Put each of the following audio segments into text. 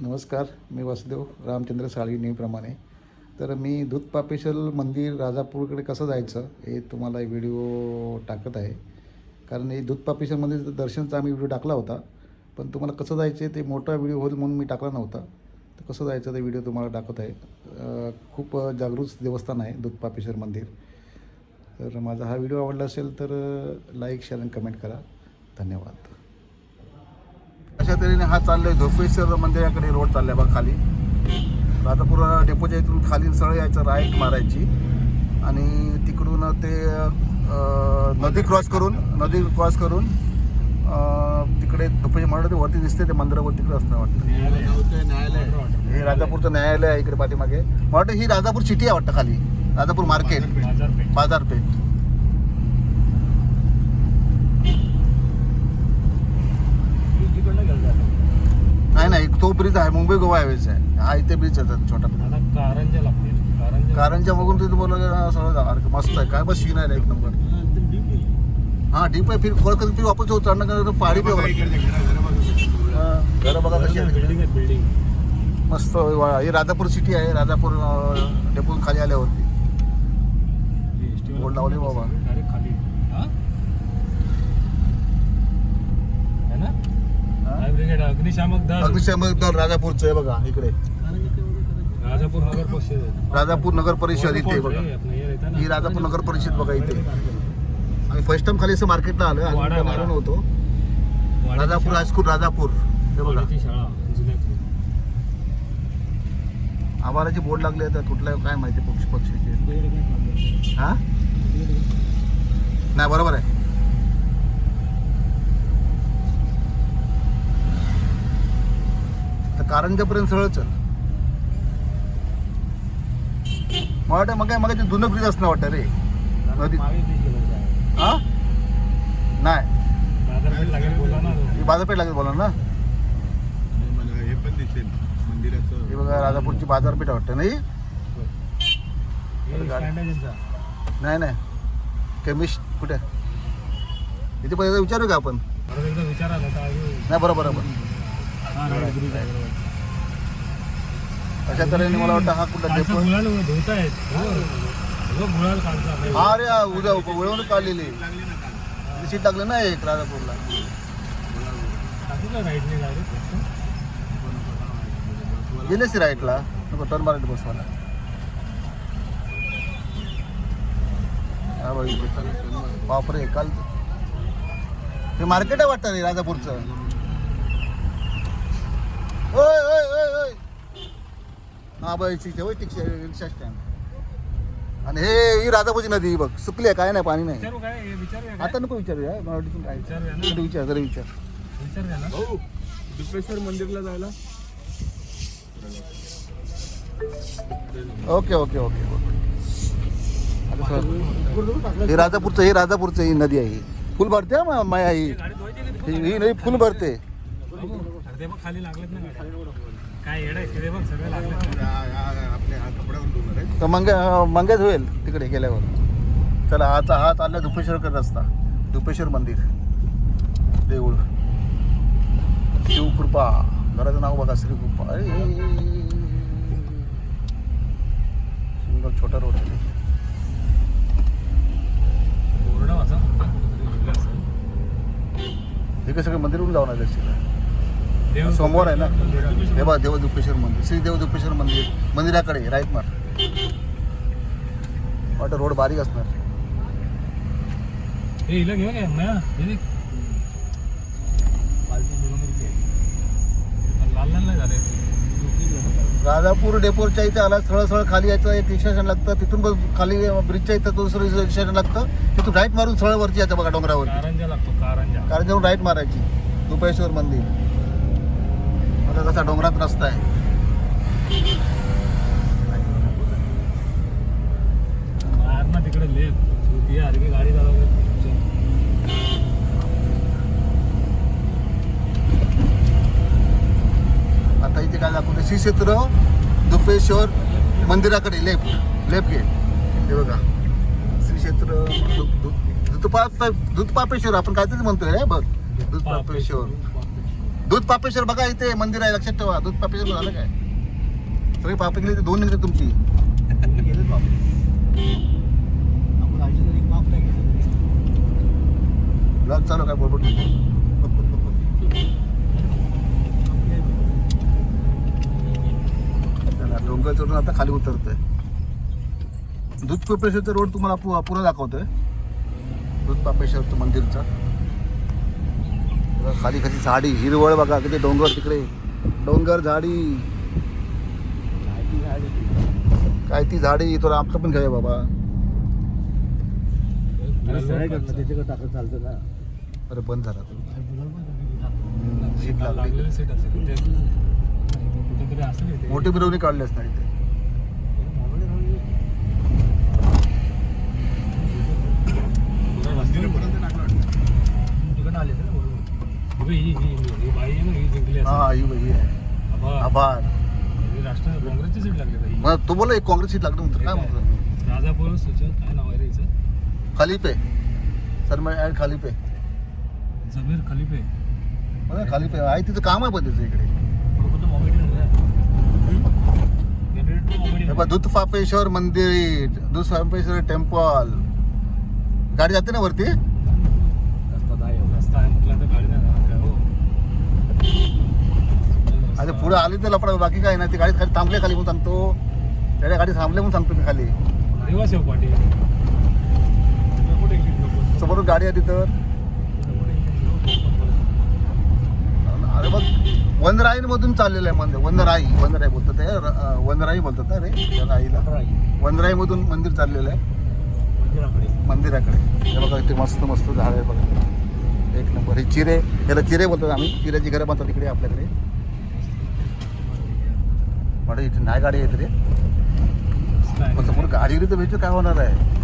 नमस्कार मी वासुदेव रामचंद्र साळी नेहमीप्रमाणे. तर मी दूधपापेश्वर मंदिर राजापूरकडे कसं जायचं हे तुम्हाला व्हिडिओ टाकत आहे. कारण हे दूधपापेश्वर मंदिरचं दर्शनचा आम्ही व्हिडिओ टाकला होता. पण तुम्हाला कसं जायचं ते मोठा व्हिडिओ होईल म्हणून मी टाकला नव्हता. तर कसं जायचं ते व्हिडिओ तुम्हाला टाकत आहे. खूप जागृत देवस्थान आहे दूधपापेश्वर मंदिर. तर माझा हा व्हिडिओ आवडला असेल तर लाईक शेअर आणि कमेंट करा. धन्यवाद. अशा तऱ्हेने हा चाललाय धोपेश्वर मंदिराकडे रोड चाललाय बघा खाली. राजापूर डेपोच्या इथून खाली सरळ यायचं राईट मारायची. आणि तिकडून ते नदी क्रॉस करून नदी क्रॉस करून तिकडे धोपेचे म्हणलं ते वरती दिसते ते मंदिरावर तिकडे असतं वाटतं. हे राजापूरचं न्यायालय आहे इकडे पाठीमागे. मला वाटतं ही राजापूर सिटी आहे वाटतं खाली. राजापूर मार्केट बाजारपेठ बाजारपेठ तिकडनं गेलं जातं. नाही नाही तो ब्रिज आहे मुंबई गोवा हायवेचा आहे. हा इथे ब्रिज आहे छोटा. आता कारंजा लागतील कारंजा कारंजा बघून तिथे बोललं सगळं जाणार मस्त आहे. काय बस सीन आहे ना एक नंबर. हा. हा डीप आहे फिर खोल कधी फिर वापस होत चढणं करत पहाडी पे घर बघा. कशी आहे. बिल्डिंग आहे बिल्डिंग मस्त वा- ही राजापूर सिटी आहे राजापूर डेपून खाली आल्यावरती. बोर्ड लावले बाबा. खाली हा है ना फायर ब्रिगेड अग्निशामक दल. अग्निशामक दल राजापूरचं आहे बघा इकडे. राजापूर नगर परिषद. राजापूर नगर परिषद इथे बघा. हे राजापूर नगर परिषद बघा इथे. आम्ही फर्स्ट टाइम खाली असं मार्केटला आलो आम्ही. मारून वाड्याची राजापूर. हायस्कूल राजापूर. हे बघा. जुन्यातली. आभाराचे बोर्ड लागले आहेत कुठल्या काय माहिती पक्ष पक्षीचे. हा? नाही बरोबर आहे तर कारंजापर्यंत सरळ चल. मला वाटतं मग काय मग जुनं ब्रिज असणं वाटतं रे. नदी. हा नाही. बाजारपेठ लागेल बोला ना. ही बाजारपेठ लागेल बोला ना मला पण दिसेल मंदिराचं ही बघा राजापूरची बाजारपेठ वाटतं नाही? नाही नाही. केमिस्ट कुठे? इथे पहिल्यांदा विचारू का आपण? नाही बरोबर बरोबर. अशा तऱ्हेने मला वाटतं हा कुठला डेपो हो. आपल्या. हा रे हा उद्या वळवून काढलेली सीट लागलं ना एक राजापूरला. गेलेच राईटला नको टर्न मारायला बसवायला हा इथे. बापरे काल ते मार्केट आहे वाटतं रे राजापूरचं. हा होय रिक्षा रिक्षा स्टँड आणि हे ही राजापूरची नदी ही बघ सुकली आहे काय नाही पाणी नाही. विचारू काय? हे विचारूया काय? आता नको विचारूया मराठीतून काय? विचारूया ना? विचार जरा विचार. विचारूया ना? भाऊ दुपेश्वर मंदिरला जायला? Okay okay okay okay. हे राजापूरचं हे राजापूरचं ही नदी आहे. ही फुल भरते हा मा- माया ही? ही नदी फुल भरते. खाली लागलेत ना. काय येड आहे ते बघ सगळे लागलेत ना. या- या- आपल्या हा कपड्यावर धुणार आहे. तर मंग मंगेच होईल तिकडे गेल्यावर. चला आता हा चालला धुपेश्वरकडे रस्ता. धुपेश्वर मंदिर. देऊळ. शिवकृपा. घराचं नाव बघा श्रीकृपा. अरे सुंदर छोटा रोड आहे. बोर्ड वाचा फक्त कुठेतरी लिहिलं असेल. हे कसं काय मंदिरून जाऊन आले असेल देव सोमवार आहे ना. हे बघा देवदुपेश्वर मंदिर. श्री देवदुपेश्वर मंदिर. मंदिराकडे राईट मार वाटतं रोड बारीक असणार. हे घेऊन ये ना हे राजापूर डेपोरच्या इथे आला सरळ सरळ खाली यायचं एक स्टँड लागतं. तिथून बस खाली ब्रिजच्या इथं दुसरं स्टँड लागतं. तिथून राईट मारून सरळ वरती यायचं बघा डोंगरावर कारंजा लागतो कारंजा. कारण जाऊन राईट मारायची. दुपेश्वर मंदिर. बघा कसा डोंगरात रस्ता आहे. तिकडे गाडी चालवते. आता इथे काय दाखवतं श्री क्षेत्र दुपेश्वर मंदिराकडे लेफ्ट लेफ्ट गेट हे बघा. श्री क्षेत्र दुधपा दुधपापेश्वर आपण काहीतरी म्हणतोय हे बघ. दुधपापेश्वर दूध पापेश्वर बघा इथे मंदिर आहे लक्षात ठेवा. दूध पापेश्वर झालं काय? सगळी पापे गेली दोन निघते तुमची. नाही ब्लॉग चालू काय बरोबर डोंगर चढून आता खाली उतरतोय. दूध पापेश्वरचा रोड तुम्हाला पुरा दाखवतोय. दूध पापेश्वरचं मंदिरचा. खाली खाली झाडी हिरवळ बघा किती डोंगर तिकडे. डोंगर झाडी. काय ती झाडी थोडं आमचं पण घ्या बाबा. अरे बंद झाला मोठी मिरवणी काढली असणार इथे. आले ना बरोबर बघ, ही ही ही बाई आहे ना ही जिंकली हा असेल ही बघी आहे. आभार. आभार. ही राष्ट्र काँग्रेसची सीट लागली बाई. मग तू बोला एक काँग्रेस सीट लागलं काय म्हणतो? राजापूर सुचल काय नाव आहे रे हिचं? खालिपे सलमान अँड खालिपे जमीर खलिफे खालिपे आहे. तिचं काम आहे पण इकडे. हे बघा, दूध पापेश्वर मंदिर दूध पापेश्वर टेम्पल गाडी जाते ना वरती रस्ता आहे रस्ता आहे म्हटलं तर गाडी नाही जाणार काय, हो आता पुढे आली तर लफडा बाकी काय नाही. ती गाडी खाली थांबले खाली म्हणून सांगतो. त्याच्या गाडी थांबले म्हणून सांगतो मी खाली. समोरून गाडी आली तर. अरे बघ वनराई मधून चाललेलं आहे मंदिर. वनराई वनराई बोलतात ते. वनराई बोलतात ना रे राईला. वनराई. मधून मंदिर चाललेलं आहे. मंदिराकडे. हे बघा इथे मस्त मस्त झाड आहे बघा. एक नंबर. हे चिरे याला चिरे बोलतात आम्ही. चिऱ्याची घरं बांधतात इकडे आपल्याकडे. म्हणून इथे नाही गाडी येत रे. पण समोर गाडी गेली तर भेटू काय होणार आहे?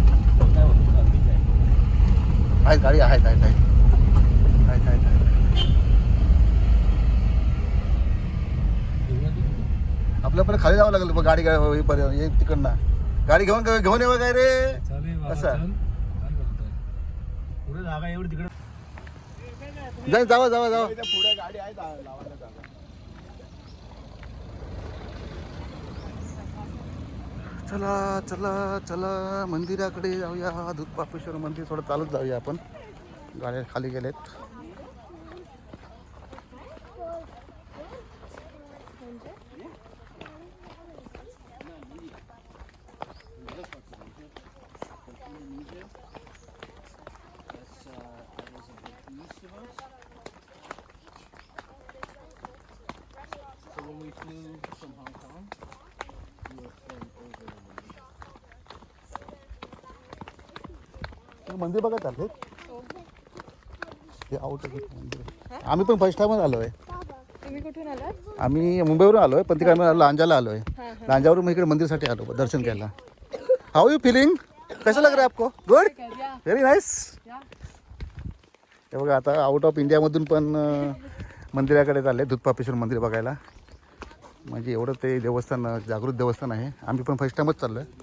आहेत गाडी आहेत आहेत आहेत. आहेत आहेत आहेत. आपल्या पण खाली जावं लागेल बघ गाडी गा- होईपर्यंत ये तिकडनं. गाडी घेऊन घेऊन येऊ काय रे? कसं? जागा एवढी तिकडे. जावा जावा जावा. पुढे गाडी आहे जा- लावायला जागा. चला चला चला मंदिराकडे जाऊया. दूध पापेश्वर मंदिर थोडं चालत जाऊया आपण. गाड्या खाली गेलेत. मंदिर बघा चालते हे. आउट मंदिर. आम्ही पण फर्स्ट टाइमच आलो आहे तुम्ही कुठून आलात? आम्ही मुंबईवरून आलो आहे पण तिकडे आम्ही लांजाला आलो आहे लांजावरून मग इकडे मंदिरसाठी आलो दर्शन घ्यायला. हाऊ यू फिलिंग कसं लग रहा है आपको? गुड व्हेरी नाईस हे बघा आता आउट ऑफ इंडियामधून पण मंदिराकडे चालले दूधपापेश्वर मंदिर बघायला. म्हणजे एवढं ते देवस्थान जागृत देवस्थान आहे. आम्ही पण फर्स्ट टाइमच चाललो आहे